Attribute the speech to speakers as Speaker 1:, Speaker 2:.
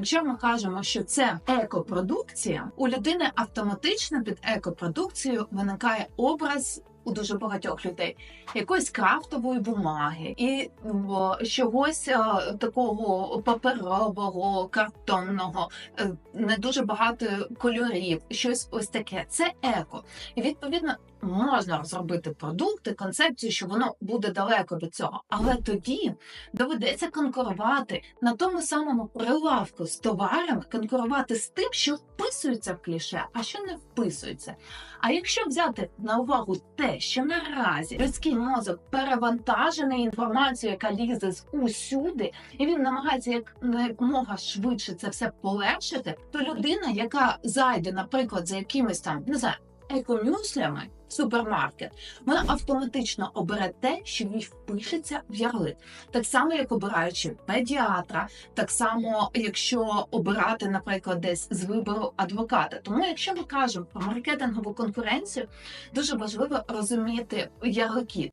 Speaker 1: Якщо ми кажемо, що це екопродукція, у людини автоматично під екопродукцією виникає образ. У дуже багатьох людей якоїсь крафтової бумаги і о, чогось е, такого паперового, картонного, е, не дуже багато кольорів, щось ось таке. Це еко. І відповідно можна розробити продукти, концепцію, що воно буде далеко від цього. Але тоді доведеться конкурувати на тому самому прилавку з товарами, конкурувати з тим, що вписується в кліше, а що не вписується. А якщо взяти на увагу те, що наразі людський мозок перевантажений інформацією, яка лізе з усюди, і він намагається як якомога швидше це все полегшити, то людина, яка зайде, наприклад, за якимись там не знаю, екомюслями супермаркет, вона автоматично обере те, що їй впишеться в ярлик. Так само, як обираючи педіатра, так само, якщо обирати, наприклад, десь з вибору адвоката. Тому, якщо ми кажемо про маркетингову конкуренцію, дуже важливо розуміти ярлики.